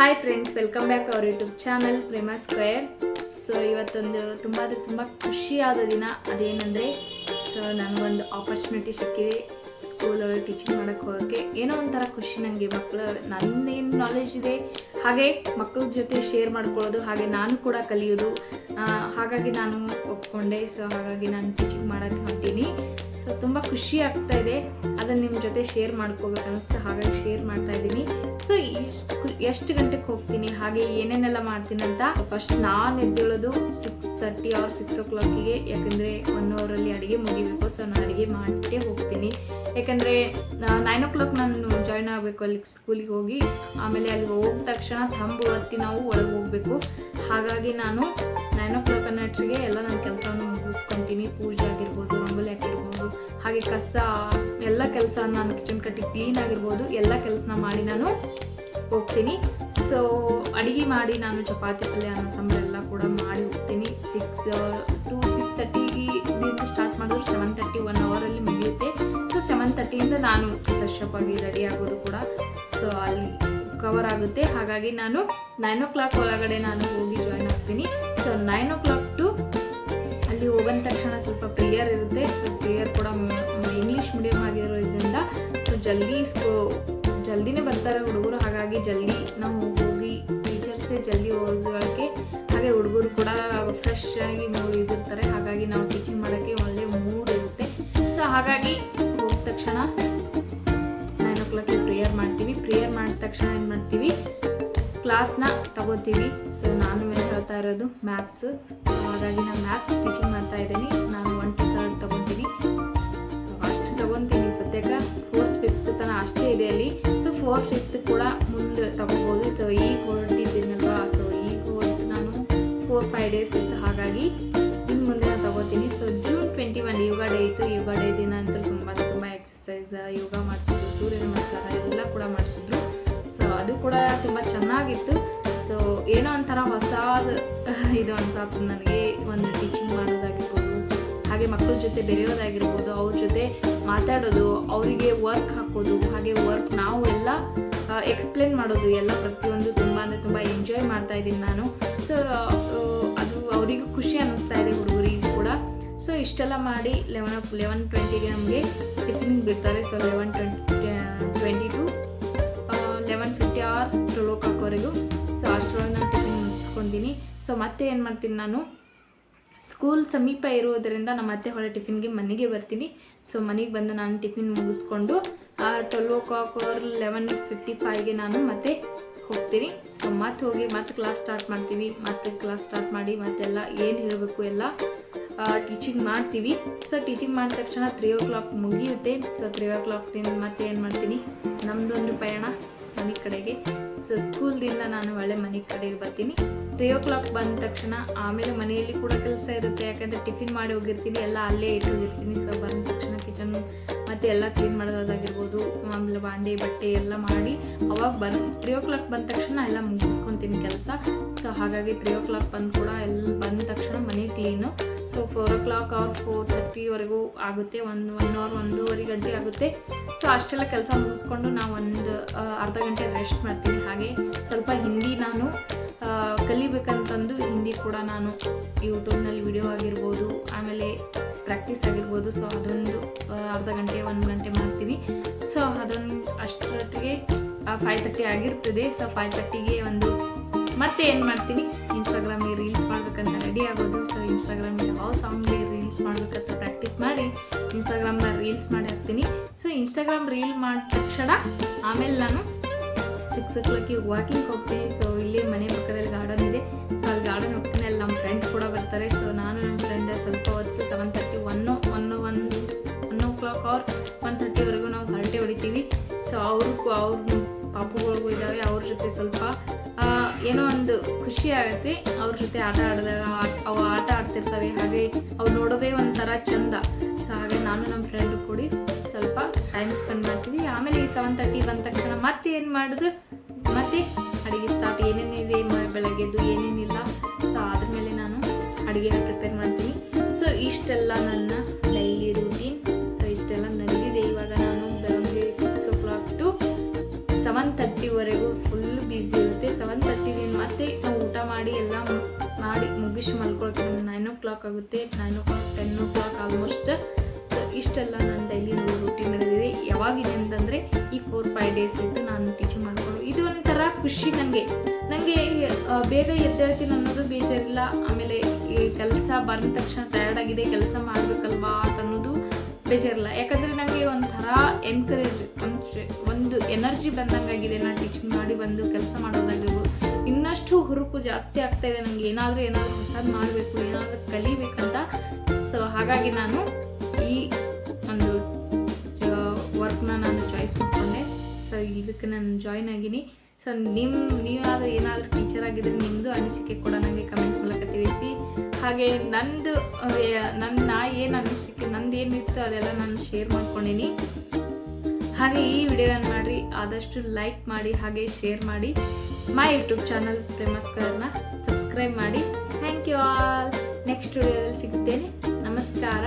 Hi friends welcome back our YouTube channel Prema square so ಇವತ್ತೊಂದು ತುಂಬ ಅಂದರೆ ತುಂಬ ಖುಷಿಯಾದ ದಿನ. ಅದೇನೆಂದರೆ ಸೊ ನನಗೊಂದು ಆಪರ್ಚುನಿಟಿ ಸಿಕ್ಕಿದೆ ಸ್ಕೂಲಲ್ಲಿ ಟೀಚಿಂಗ್ ಮಾಡೋಕ್ಕೆ ಹೋಗೋಕ್ಕೆ. ಏನೋ ಒಂಥರ ಖುಷಿ ನನಗೆ ಮಕ್ಕಳು ನನ್ನೇನು ನಾಲೆಜ್ ಇದೆ, ಹಾಗೆ ಮಕ್ಕಳ ಜೊತೆ ಶೇರ್ ಮಾಡ್ಕೊಳ್ಳೋದು, ಹಾಗೆ ನಾನು ಕೂಡ ಕಲಿಯೋದು. ಹಾಗಾಗಿ ನಾನು ಒಪ್ಕೊಂಡೆ ಸೊ ಹಾಗಾಗಿ ನಾನು ಟೀಚಿಂಗ್ ಮಾಡೋಕ್ಕೆ ಸೊ ತುಂಬ ಖುಷಿ ಆಗ್ತಾ ಇದೆ. ಅದನ್ನು ನಿಮ್ಮ ಜೊತೆ ಶೇರ್ ಮಾಡ್ಕೋಬೇಕು ಅನಿಸ್ತು ಹಾಗಾಗಿ ಶೇರ್ ಮಾಡ್ತಾ ಇದ್ದೀನಿ. ಸೊ ಎಷ್ಟು ಎಷ್ಟು ಗಂಟೆಗೆ ಹೋಗ್ತೀನಿ? ಹಾಗೆ ಏನೇನೆಲ್ಲ ಮಾಡ್ತೀನಿ ಅಂತ ಫಸ್ಟ್ ನಾನು ಎದ್ದೇಳೋದು ಸಿಕ್ಸ್ ತರ್ಟಿ ಆರ್ ಸಿಕ್ಸ್ ಓ ಕ್ಲಾಕಿಗೆ ಯಾಕಂದರೆ ಒನ್ ಅವರಲ್ಲಿ ಅಡುಗೆ ಮುಗಿಬೇಕು. ಸೊ ನಾನು ಅಡುಗೆ ಮಾಡಿಬಿಟ್ಟೇ ಹೋಗ್ತೀನಿ. ಯಾಕಂದರೆ ನೈನ್ ಓ ಕ್ಲಾಕ್ ನಾನು ಜಾಯ್ನ್ ಆಗಬೇಕು. ಅಲ್ಲಿ ಸ್ಕೂಲಿಗೆ ಹೋಗಿ. ಆಮೇಲೆ ಅಲ್ಲಿಗೆ ಹೋದ ತಕ್ಷಣ ತಂಬು ಹೊತ್ತಿ ನಾವು ಒಳಗೆ ಹೋಗಬೇಕು. ಹಾಗಾಗಿ ನಾನು ನೈನ್ ಓ ಕ್ಲಾಕ್ ಅನ್ನೋಷ್ಟಿಗೆ ಎಲ್ಲ ನನ್ನ ಕೆಲಸವನ್ನು ಮುಗಿಸ್ಕೊತೀನಿ. ಪೂಜೆ ಆಗಿರ್ಬೋದು, ರಂಗೋಲಿ ಹಾಕಿರ್ಬೋದು, ಹಾಗೆ ಕಸ, ಎಲ್ಲ ಕೆಲಸ ನಾನು ಕಿಚನ್ ಕಟ್ಟಿ ಕ್ಲೀನ್ ಆಗಿರ್ಬೋದು, ಎಲ್ಲ ಕೆಲಸನ ಮಾಡಿ ನಾನು ಹೋಗ್ತೀನಿ. ಸೊ ಅಡುಗೆ ಮಾಡಿ ನಾನು ಚಪಾತಿ, ಪಲ್ಯ, ಅನ್ನ, ಸಾಂಬಾರು ಎಲ್ಲ ಕೂಡ ಮಾಡಿ ಹೋಗ್ತೀನಿ. ಸಿಕ್ಸ್ ಟು ಸಿಕ್ಸ್ ತರ್ಟಿಗೆ ಸ್ಟಾರ್ಟ್ ಮಾಡಿದ್ರು ಸೆವೆನ್ ತರ್ಟಿ ಒನ್ ಅವರಲ್ಲಿ ಮುಗಿಯುತ್ತೆ. ಸೊ ಸೆವೆನ್ ತರ್ಟಿಯಿಂದ ನಾನು ಫ್ರೆಶ್ ಅಪ್ ಆಗಿ ರೆಡಿ ಆಗೋದು ಕೂಡ. ಸೊ ಅಲ್ಲಿ ಕವರ್ ಆಗುತ್ತೆ. ಹಾಗಾಗಿ ನಾನು ನೈನ್ ಓ ಕ್ಲಾಕ್ ಒಳಗಡೆ ನಾನು ಹೋಗಿ ಜಾಯ್ನ್ ಆಗ್ತೀನಿ. So nine o'clock to ಅಲ್ಲಿ ಹೋಗಿದ ತಕ್ಷಣ ಸ್ವಲ್ಪ ಪ್ರೇಯರ್ ಇರುತ್ತೆ. ಪ್ರೇಯರ್ ಕೂಡ ಇಂಗ್ಲೀಷ್ ಮೀಡಿಯಮ್ ಆಗಿರೋದ್ರಿಂದ ಸೊ, ಜಲ್ದಿ ಸ್ಕೂ, ಜಲ್ದಿನೇ ಬರ್ತಾರೆ ಹುಡುಗರು. ಹಾಗಾಗಿ ಜಲ್ದಿ ನಾವು ಹೋಗಿ ಟೀಚರ್ಸೇ ಜಲ್ದಿ ಓದೋಕ್ಕೆ ಹಾಗೆ ಹುಡುಗರು ಕೂಡ ಕ್ಲಾಸ್ನ ತಗೋತೀವಿ. ಸೊ ನಾನು ಮೇಲೆ ಹೇಳ್ತಾ ಇರೋದು ಮ್ಯಾಥ್ಸ್ ಹಾಗಾಗಿ ನಾನು ಮ್ಯಾಥ್ಸ್ ಟೀಚಿಂಗ್ ಮಾಡ್ತಾ ಇದ್ದೀನಿ. ನಾನು ಒನ್ ಟು ತರ್ಡ್ ತೊಗೊತೀನಿ. ಸೊ ಅಷ್ಟು ತೊಗೊತೀನಿ ಸದ್ಯಕ್ಕೆ. ಫೋರ್ತ್ ಫಿಫ್ತ್ ತನಕ ಅಷ್ಟೇ ಇದೆ ಅಲ್ಲಿ. ಸೊ ಫೋರ್ತ್ ಫಿಫ್ತ್ ಕೂಡ ಮುಂದೆ ತಗೋಬೋದು. ಸೊ ಈಗ ಹೊರಟಿದ್ದೀನಲ್ವಾ ಸೊ ಈ ಹೊರಟು ನಾನು ಫೋರ್ ಫೈವ್ ಡೇಸ್ ಇತ್ತು. ಹಾಗಾಗಿ ಇನ್ನು ಮುಂದೆ ನಾನು ತಗೋತೀನಿ. So June twenty one yoga day ಇತ್ತು. ಯೋಗ ಚೆನ್ನಾಗಿತ್ತು ಸೊ ಏನೋ ಒಂಥರ ಹೊಸದು ಇದು ಅನ್ಸಾತು. ನನಗೆ ಒಂದು ಟೀಚಿಂಗ್ ಮಾಡೋದಾಗಿರ್ಬೋದು, ಹಾಗೆ ಮಕ್ಕಳ ಜೊತೆ ಬೆರೆಯೋದಾಗಿರ್ಬೋದು, ಅವ್ರ ಜೊತೆ ಮಾತಾಡೋದು, ಅವರಿಗೆ ವರ್ಕ್ ಹಾಕೋದು, ಹಾಗೆ ವರ್ಕ್ ನಾವು ಎಲ್ಲ ಎಕ್ಸ್ಪ್ಲೇನ್ ಮಾಡೋದು ಎಲ್ಲ ಪ್ರತಿಯೊಂದು ತುಂಬ ಅಂದರೆ ತುಂಬ ಎಂಜಾಯ್ ಮಾಡ್ತಾ ಇದ್ದೀನಿ ನಾನು. ಸೊ ಅದು ಅವರಿಗೂ ಖುಷಿ ಅನ್ನಿಸ್ತಾ ಇದೆ ಹುಡುಗರಿಗೂ ಕೂಡ. ಸೊ ಇಷ್ಟೆಲ್ಲ ಮಾಡಿ ಲೆವೆನ್ ಲೆವೆನ್ ಟ್ವೆಂಟಿಗೆ ನಮಗೆ ಟಿಫಿನ್ ಬಿಡ್ತಾರೆ. So eleven twenty twenty to eleven fifty or oh so ಅಷ್ಟರೊಳಗೆ ನಾನು ಟಿಫಿನ್ ಮುಗಿಸ್ಕೊಂತೀನಿ ಸೊ ಮತ್ತೆ ಏನು ಮಾಡ್ತೀನಿ ನಾನು? ಸ್ಕೂಲ್ ಸಮೀಪ ಇರುವುದರಿಂದ ನಮ್ಮ ಅತ್ತೆ ಹೊರ ಟಿಫಿನ್ಗೆ ಮನೆಗೆ ಬರ್ತೀನಿ. ಸೊ ಮನೆಗೆ ಬಂದು ನಾನು ಟಿಫಿನ್ ಮುಗಿಸ್ಕೊಂಡು twelve o'clock or eleven fifty ಫೈವ್ಗೆ ನಾನು ಮತ್ತೆ ಹೋಗ್ತೀನಿ. ಸೊ ಮತ್ತೆ ಹೋಗಿ ಮತ್ತೆ ಕ್ಲಾಸ್ ಸ್ಟಾರ್ಟ್ ಮಾಡ್ತೀವಿ. ಮತ್ತೆ ಕ್ಲಾಸ್ ಸ್ಟಾರ್ಟ್ ಮಾಡಿ ಮತ್ತೆಲ್ಲ ಏನು ಇರಬೇಕು ಎಲ್ಲ ಟೀಚಿಂಗ್ ಮಾಡ್ತೀವಿ. ಸೊ ಟೀಚಿಂಗ್ ಮಾಡಿದ ತಕ್ಷಣ ತ್ರೀ ಓ ಕ್ಲಾಕ್ ಮುಗಿಯುತ್ತೆ. ಸೊ ತ್ರೀ ಓ ಕ್ಲಾಕ್ದಿಂದ ಮತ್ತೆ ಏನು ಮಾಡ್ತೀನಿ? ನಮ್ಮದೊಂದು ಪಯಣ ಮನೆ ಕಡೆಗೆ. ಸೊ ಸ್ಕೂಲ್ದಿಂದ ನಾನು ಒಳ್ಳೆ ಮನೆ ಕಡೆಗೆ ಬರ್ತೀನಿ. ತ್ರೀ ಓ ಕ್ಲಾಕ್ ಬಂದ ತಕ್ಷಣ ಆಮೇಲೆ ಮನೆಯಲ್ಲಿ ಕೂಡ ಕೆಲಸ ಇರುತ್ತೆ. ಯಾಕಂದರೆ ಟಿಫಿನ್ ಮಾಡಿ ಹೋಗಿರ್ತೀನಿ. ಎಲ್ಲ ಅಲ್ಲೇ ಇಟ್ಟು ಹೋಗಿರ್ತೀನಿ. ಸೊ ಬಂದ ತಕ್ಷಣ ಕಿಚನ್ ಮತ್ತು ಎಲ್ಲ ಕ್ಲೀನ್ ಮಾಡೋದಾಗಿರ್ಬೋದು ಆಮೇಲೆ ಬಾಂಡೆ, ಬಟ್ಟೆ ಎಲ್ಲ ಮಾಡಿ. ಅವಾಗ ಬಂದು ತ್ರೀ ಓ ಕ್ಲಾಕ್ ಬಂದ ತಕ್ಷಣ ಎಲ್ಲ ಮುಗಿಸ್ಕೊತೀನಿ ಕೆಲಸ. ಸೊ ಹಾಗಾಗಿ ತ್ರೀ ಓ ಕ್ಲಾಕ್ ಬಂದು ಕೂಡ ಎಲ್ಲ ಬಂದ ತಕ್ಷಣ ಮನೆ clean so four o'clock or four ತರ್ಟಿವರೆಗೂ ಆಗುತ್ತೆ, ಒಂದು ಒನ್ ಅವರ್ ಒಂದೂವರೆ ಗಂಟೆ ಆಗುತ್ತೆ. ಸೊ ಅಷ್ಟೆಲ್ಲ ಕೆಲಸ ಮುಗಿಸ್ಕೊಂಡು ನಾವು ಒಂದು ಅರ್ಧ ಗಂಟೆ ರೆಸ್ಟ್ ಮಾಡ್ತೀನಿ. ಹಾಗೆ ಸ್ವಲ್ಪ ಹಿಂದಿ ನಾನು ಕಲಿಬೇಕಂತಂದು ಹಿಂದಿ ಕೂಡ ನಾನು ಯೂಟ್ಯೂಬ್ನಲ್ಲಿ ವಿಡಿಯೋ ಆಗಿರ್ಬೋದು, ಆಮೇಲೆ ಪ್ರಾಕ್ಟೀಸ್ ಆಗಿರ್ಬೋದು. ಸೊ ಅದೊಂದು ಅರ್ಧ ಗಂಟೆ, ಒಂದು ಗಂಟೆ ಮಾಡ್ತೀನಿ ಸೊ ಅದೊಂದು, ಅಷ್ಟೊತ್ತಿಗೆ ಫೈವ್ ತರ್ಟಿ ಆಗಿರ್ತದೆ. ಸೊ ಫೈವ್ ತರ್ಟಿಗೆ ಒಂದು, ಮತ್ತೆ ಏನು ಮಾಡ್ತೀನಿ ಇನ್ಸ್ಟಾಗ್ರಾಮಿಗೆ ರೀಲ್ಸ್ ಮಾಡ್ಬೇಕಂತ ರೆಡಿ ಆಗೋದು. ಸೊ ಇನ್ಸ್ಟಾಗ್ರಾಮಿಗೆ ಯಾವ ಸಾಂಗ್ಗೆ ರೀಲ್ಸ್ ಮಾಡ್ಬೇಕಂತ ಪ್ರಾಕ್ಟೀಸ್ ಮಾಡಿ ಇನ್ಸ್ಟಾಗ್ರಾಮ್ನ ರೀಲ್ಸ್ ಮಾಡಿ ಹಾಕ್ತೀನಿ ಸೊ ಇನ್ಸ್ಟಾಗ್ರಾಮ್ ರೀಲ್ ಮಾಡಿದ ತಕ್ಷಣ, ಆಮೇಲೆ ನಾನು ಸಿಕ್ಸ್ ಓ ಕ್ಲಾಕಿಗೆ ವಾಕಿಂಗ್ ಹೋಗ್ತೀನಿ. ಸೊ ಇಲ್ಲಿ ಮನೆ ಪಕ್ಕದಲ್ಲಿ ಪಾಪುಗಳಿಗೂ ಇದ್ದಾವೆ, ಅವ್ರ ಜೊತೆ ಸ್ವಲ್ಪ ಏನೋ ಒಂದು ಖುಷಿ ಆಗುತ್ತೆ. ಅವ್ರ ಜೊತೆ ಆಟ ಆಡಿದಾಗ ಅವು ಆಟ ಆಡ್ತಿರ್ತವೆ. ಹಾಗೆ ಅವು ನೋಡೋದೇ ಒಂಥರ ಚಂದ. ಸೊ ಹಾಗೆ ನಾನು ನಮ್ಮ ಫ್ರೆಂಡ್ ಕೂಡಿ ಸ್ವಲ್ಪ ಟೈಮ್ ಸ್ಪೆಂಡ್ ಮಾಡ್ತೀವಿ. ಆಮೇಲೆ ಈ ಸೆವೆನ್ ತರ್ಟಿ ಬಂದ ತಕ್ಷಣ ಮತ್ತೆ ಏನು ಮಾಡಿದ್ರು ಮತ್ತೆ ಅಡುಗೆ ಸ್ಟಾರ್ಟ್ ಏನೇನಿದೆ ಬೆಳಗ್ಗೆದ್ದು ಏನೇನಿಲ್ಲ ಸೊ ಅದ್ರ ಮೇಲೆ ನಾನು ಅಡುಗೆನ ಪ್ರಿಪೇರ್ ಮಾಡ್ತೀನಿ. ಸೊ ಇಷ್ಟೆಲ್ಲ ನನ್ನ ಮಾಡಿ ಎಲ್ಲ ಮಾಡಿ ಮುಗಿಸಿ ಮಲ್ಕೊಳ್ತೀನಿ. ನೈನ್ ಓ ಕ್ಲಾಕ್ ಆಗುತ್ತೆ. Nine o'clock ten o'clock almost so ಇಷ್ಟೆಲ್ಲ ನನ್ನ ಡೈಲಿ ರೂಟೀನ್ ನಡೆದಿದೆ ಯಾವಾಗಿದೆ ಅಂತಂದರೆ ಈ ಫೋರ್ ಫೈವ್ ಡೇಸ್ ಇದ್ದು ನಾನು ಟೀಚಿಂಗ್ ಮಾಡಿಕೊಂಡು ಇದು ಒಂಥರ ಖುಷಿ ನನಗೆ ನನಗೆ ಬೇಗ ಎದ್ದೇಳ್ತೀನಿ ಅನ್ನೋದು ಬೇಜಾರಿಲ್ಲ. ಆಮೇಲೆ ಈ ಕೆಲಸ ಬಂದ ತಕ್ಷಣ ಟಯರ್ಡ್ ಆಗಿದೆ, ಕೆಲಸ ಮಾಡಬೇಕಲ್ವಾ ಅಂತ ಅನ್ನೋದು ಬೇಜಾರಿಲ್ಲ. ಯಾಕಂದರೆ ನನಗೆ ಒಂಥರ ಎನ್ಕರೇಜ್ ಒಂದು ಎನರ್ಜಿ ಬಂದಂಗಾಗಿದೆ, ನಾನು ಟೀಚಿಂಗ್ ಮಾಡಿ ಬಂದು ಕೆಲಸ ಮಾಡೋದಾಗಿರ್ಬೋದು. ಇನ್ನಷ್ಟು ಹುರುಪು ಜಾಸ್ತಿ ಆಗ್ತಾ ಇದೆ ನನಗೆ ಏನಾದರೂ ಏನಾದರೂ ಹೊಸದು ಮಾಡಬೇಕು, ಏನಾದರೂ ಕಲಿಬೇಕಂತ. ಸೊ ಹಾಗಾಗಿ ನಾನು ಈ ಒಂದು ವರ್ಕ್ನ ನಾನು ಚಾಯ್ಸ್ ಮಾಡ್ಕೊಂಡೆ. ಸೊ ಇದಕ್ಕೆ ನಾನು ಜಾಯ್ನ್ ಆಗಿನಿ. ಸೊ ನಿಮ್ಮ ನೀವಾದರೂ ಏನಾದರೂ ಟೀಚರ್ ಆಗಿದ್ರೆ ನಿಮ್ಮದು ಅನಿಸಿಕೆ ಕೂಡ ನನಗೆ ಕಮೆಂಟ್ ಮೂಲಕ ತಿಳಿಸಿ. ಹಾಗೆ ನಂದು ನನ್ನ ನಾ ಏನು ಅನಿಸಿಕೆ ನಂದು ಏನಿತ್ತು ಅದೆಲ್ಲ ನಾನು ಶೇರ್ ಮಾಡ್ಕೊಂಡೀನಿ. ಹಾಗೆ ಈ ವಿಡಿಯೋನ ಮಾಡಿರಿ. ಆದಷ್ಟು ಲೈಕ್ ಮಾಡಿ, ಹಾಗೆ ಶೇರ್ ಮಾಡಿ. ಮೈ ಯೂಟ್ಯೂಬ್ ಚಾನಲ್ ಪ್ರೇಮಸ್ಕರನ್ನ ಸಬ್ಸ್ಕ್ರೈಬ್ ಮಾಡಿ. ಥ್ಯಾಂಕ್ ಯು ಆಲ್ ನೆಕ್ಸ್ಟ್ ವಿಡಿಯೋದಲ್ಲಿ ಸಿಗುತ್ತೇನೆ. ನಮಸ್ಕಾರ.